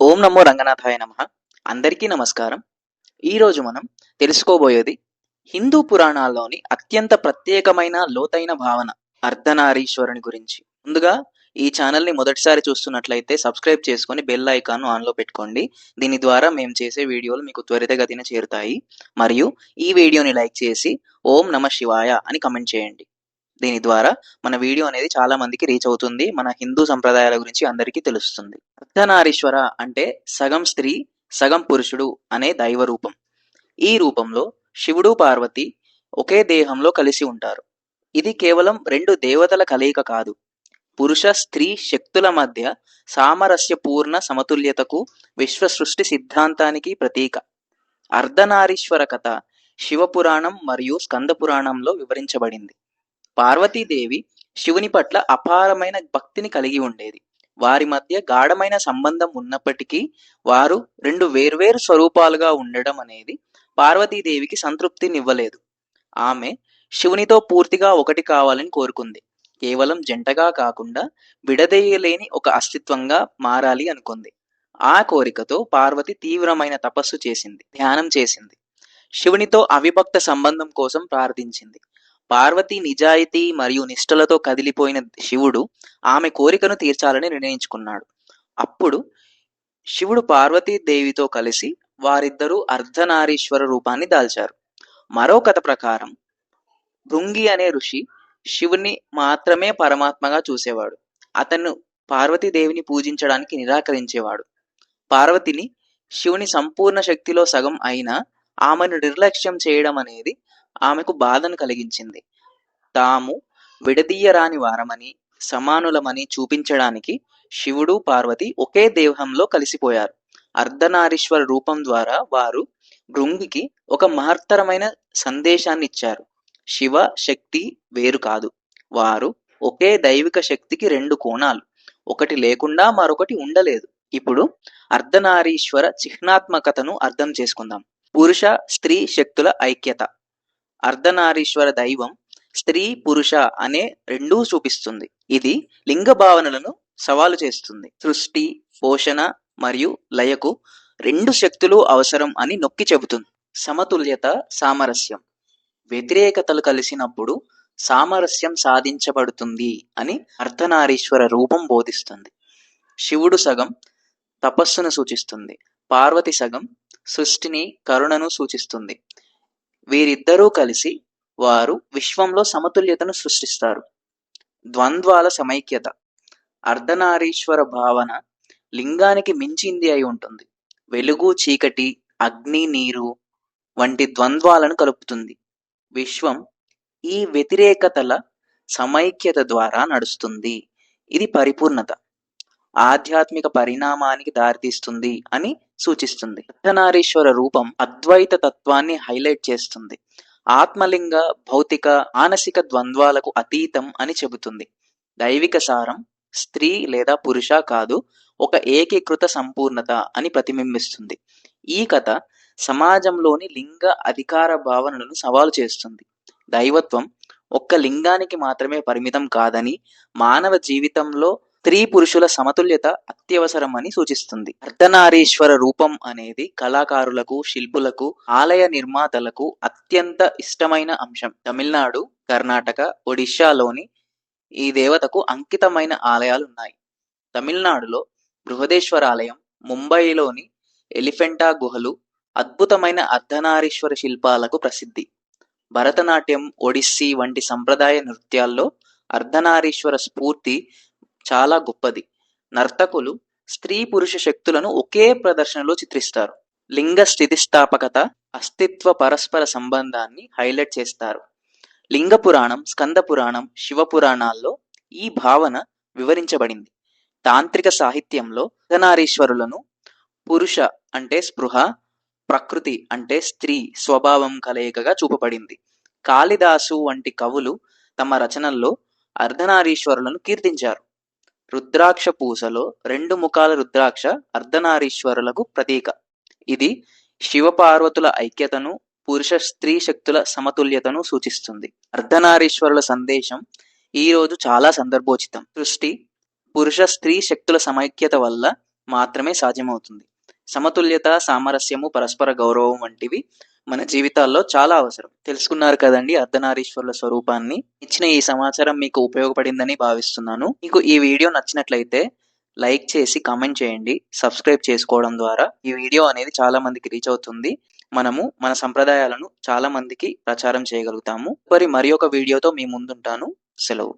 ఓం నమో రంగనాథాయ నమ. అందరికీ నమస్కారం. ఈరోజు మనం తెలుసుకోబోయేది హిందూ పురాణాల్లోని అత్యంత ప్రత్యేకమైన లోతైన భావన అర్ధనారీశ్వరుని గురించి. ముందుగా ఈ ఛానల్ని మొదటిసారి చూస్తున్నట్లయితే సబ్స్క్రైబ్ చేసుకొని బెల్ ఐకాన్ను ఆన్లో పెట్టుకోండి. దీని ద్వారా మేము చేసే వీడియోలు మీకు త్వరితగతిన చేరుతాయి. మరియు ఈ వీడియోని లైక్ చేసి ఓం నమ శివాయ అని కమెంట్ చేయండి. దీని ద్వారా మన వీడియో అనేది చాలా మందికి రీచ్ అవుతుంది. మన హిందూ సంప్రదాయాల గురించి అందరికీ తెలుస్తుంది. అర్ధనారీశ్వర అంటే సగం స్త్రీ సగం పురుషుడు అనే దైవ రూపం. ఈ రూపంలో శివుడు పార్వతి ఒకే దేహంలో కలిసి ఉంటారు. ఇది కేవలం రెండు దేవతల కలయిక కాదు. పురుష స్త్రీ శక్తుల మధ్య సామరస్యపూర్ణ సమతుల్యతకు విశ్వ సృష్టి సిద్ధాంతానికి ప్రతీక. అర్ధనారీశ్వర కథ శివపురాణం మరియు స్కంద పురాణంలో వివరించబడింది. పార్వతీదేవి శివుని పట్ల అపారమైన భక్తిని కలిగి ఉండేది. వారి మధ్య గాఢమైన సంబంధం ఉన్నప్పటికీ వారు రెండు వేర్వేరు స్వరూపాలుగా ఉండడం అనేది పార్వతీదేవికి సంతృప్తినివ్వలేదు. ఆమె శివునితో పూర్తిగా ఒకటి కావాలని కోరుకుంది. కేవలం జంటగా కాకుండా విడదీయలేని ఒక అస్తిత్వంగా మారాలి అనుకుంది. ఆ కోరికతో పార్వతి తీవ్రమైన తపస్సు చేసింది ధ్యానం చేసింది. శివునితో అవిభక్త సంబంధం కోసం ప్రార్థించింది. పార్వతి నిజాయితీ మరియు నిష్ఠలతో కదిలిపోయిన శివుడు ఆమె కోరికను తీర్చాలని నిర్ణయించుకున్నాడు. అప్పుడు శివుడు పార్వతీదేవితో కలిసి వారిద్దరూ అర్ధనారీశ్వర రూపాన్ని దాల్చారు. మరో కథ ప్రకారం భృంగి అనే ఋషి శివుని మాత్రమే పరమాత్మగా చూసేవాడు. అతను పార్వతీదేవిని పూజించడానికి నిరాకరించేవాడు. పార్వతిని శివుని సంపూర్ణ శక్తిలో సగం అయినా ఆమెను నిర్లక్ష్యం చేయడం అనేది ఆమెకు బాధను కలిగించింది. తాము విడదీయరాని వారమని సమానులమని చూపించడానికి శివుడు పార్వతి ఒకే దేహంలో కలిసిపోయారు. అర్ధనారీశ్వర రూపం ద్వారా వారు భృంగికి ఒక మహత్తరమైన సందేశాన్ని ఇచ్చారు శివ శక్తి వేరు కాదు. వారు ఒకే దైవిక శక్తికి రెండు కోణాలు. ఒకటి లేకుండా మరొకటి ఉండలేదు. ఇప్పుడు అర్ధనారీశ్వర చిహ్నాత్మకతను అర్థం చేసుకుందాం. పురుష స్త్రీ శక్తుల ఐక్యత. అర్ధనారీశ్వర దైవం స్త్రీ పురుష అనే రెండూ చూపిస్తుంది. ఇది లింగ భావనలను సవాలు చేస్తుంది. సృష్టి పోషణ మరియు లయకు రెండు శక్తులు అవసరం అని నొక్కి చెబుతుంది. సమతుల్యత సామరస్యం. వ్యతిరేకతలు కలిసినప్పుడు సామరస్యం సాధించబడుతుంది అని అర్ధనారీశ్వర రూపం బోధిస్తుంది. శివుడు సగం తపస్సును సూచిస్తుంది. పార్వతి సగం సృష్టిని కరుణను సూచిస్తుంది. వీరిద్దరూ కలిసి వారు విశ్వంలో సమతుల్యతను సృష్టిస్తారు. ద్వంద్వాల సమైక్యత అర్ధనారీశ్వర భావన లింగానికి మించింది అయి ఉంటుంది. వెలుగు చీకటి అగ్ని నీరు వంటి ద్వంద్వాలను కలుపుతుంది. విశ్వం ఈ వ్యతిరేకతల సమైక్యత ద్వారా నడుస్తుంది. ఇది పరిపూర్ణత. ఆధ్యాత్మిక పరిణామానికి దారితీస్తుంది అని సూచిస్తుంది. అర్ధనారీశ్వర రూపం అద్వైత తత్వాన్ని హైలైట్ చేస్తుంది. ఆత్మలింగ భౌతిక మానసిక ద్వంద్వాలకు అతీతం అని చెబుతుంది. దైవిక సారం స్త్రీ లేదా పురుష కాదు ఒక ఏకీకృత సంపూర్ణత అని ప్రతిబింబిస్తుంది. ఈ కథ సమాజంలోని లింగ అధికార భావనలను సవాలు చేస్తుంది. దైవత్వం ఒక్క లింగానికి మాత్రమే పరిమితం కాదని మానవ జీవితంలో స్త్రీ పురుషుల సమతుల్యత అత్యవసరం అని సూచిస్తుంది. అర్ధనారీశ్వర రూపం అనేది కళాకారులకు శిల్పులకు ఆలయ నిర్మాతలకు అత్యంత ఇష్టమైన అంశం. తమిళనాడు కర్ణాటక ఒడిశాలోని ఈ దేవతకు అంకితమైన ఆలయాలు ఉన్నాయి తమిళనాడులో బృహదేశ్వర ఆలయం ముంబైలోని ఎలిఫెంటా గుహలు అద్భుతమైన అర్ధనారీశ్వర శిల్పాలకు ప్రసిద్ధి. భరతనాట్యం ఒడిస్సీ వంటి సంప్రదాయ నృత్యాల్లో అర్ధనారీశ్వర స్ఫూర్తి చాలా గొప్పది. నర్తకులు స్త్రీ పురుష శక్తులను ఒకే ప్రదర్శనలో చిత్రిస్తారు. లింగ స్థితిస్థాపకత అస్తిత్వ పరస్పర సంబంధాన్ని హైలైట్ చేస్తారు. లింగ పురాణం స్కంద పురాణం శివ పురాణాల్లో ఈ భావన వివరించబడింది. తాంత్రిక సాహిత్యంలో అర్ధనారీశ్వరులను పురుష అంటే స్పృహ ప్రకృతి అంటే స్త్రీ స్వభావం కలయికగా చూపబడింది. కాళిదాసు వంటి కవులు తమ రచనల్లో అర్ధనారీశ్వరులను కీర్తించారు. రుద్రాక్ష పూసలో రెండు ముఖాల రుద్రాక్ష అర్ధనారీశ్వరులకు ప్రతీక. ఇది శివపార్వతుల ఐక్యతను పురుష స్త్రీ శక్తుల సమతుల్యతను సూచిస్తుంది. అర్ధనారీశ్వరుల సందేశం ఈ రోజు చాలా సందర్భోచితం. సృష్టి పురుష స్త్రీ శక్తుల సమైక్యత వల్ల మాత్రమే సాధ్యమవుతుంది. సమతుల్యత సామరస్యము పరస్పర గౌరవం వంటివి మన జీవితాల్లో చాలా అవసరం. తెలుసుకున్నారు కదండి అర్ధనారీశ్వరుల స్వరూపాన్ని. ఇచ్చిన ఈ సమాచారం మీకు ఉపయోగపడిందని భావిస్తున్నాను. మీకు ఈ వీడియో నచ్చినట్లయితే లైక్ చేసి కామెంట్ చేయండి. సబ్స్క్రైబ్ చేసుకోవడం ద్వారా ఈ వీడియో అనేది చాలా మందికి రీచ్ అవుతుంది. మనము మన సంప్రదాయాలను చాలా మందికి ప్రచారం చేయగలుగుతాము. మరి మరి ఒక వీడియోతో మీ ముందుంటాను. సెలవు.